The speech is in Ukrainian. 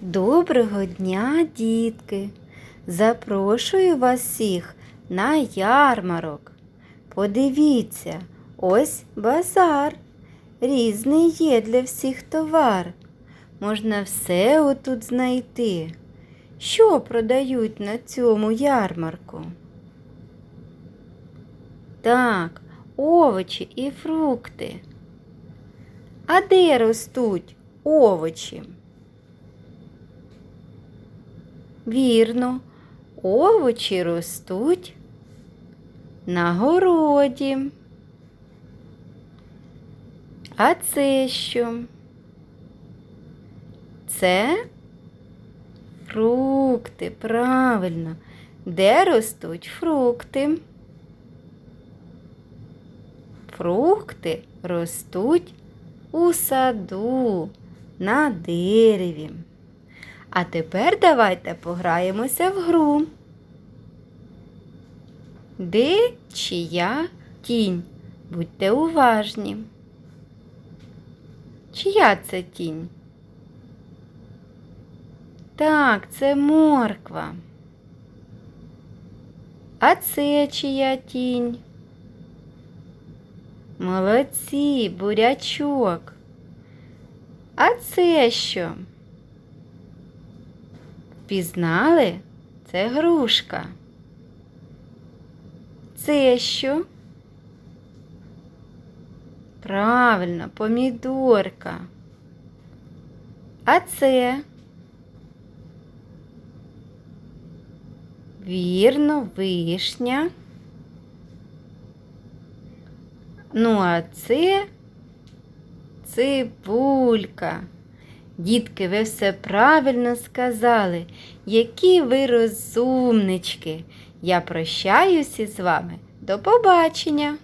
Доброго дня, дітки! Запрошую вас всіх на ярмарок. Подивіться, ось базар. Різний є для всіх товар. Можна все отут знайти. Що продають на цьому ярмарку? Так, овочі і фрукти. А де ростуть овочі? Вірно, овочі ростуть на городі. А це що? Це фрукти, правильно. Де ростуть фрукти? Фрукти ростуть у саду, на дереві. А тепер давайте пограємося в гру. Де чия тінь? Будьте уважні. Чия це тінь? Так, це морква. А це чия тінь? Молодці, бурячок. А це що? Пізнали? Це грушка. Це що? Правильно, помідорка. А це? Вірно, вишня. Ну, а це цибулька. Дітки, ви все правильно сказали, які ви розумнички. Я прощаюся з вами. До побачення!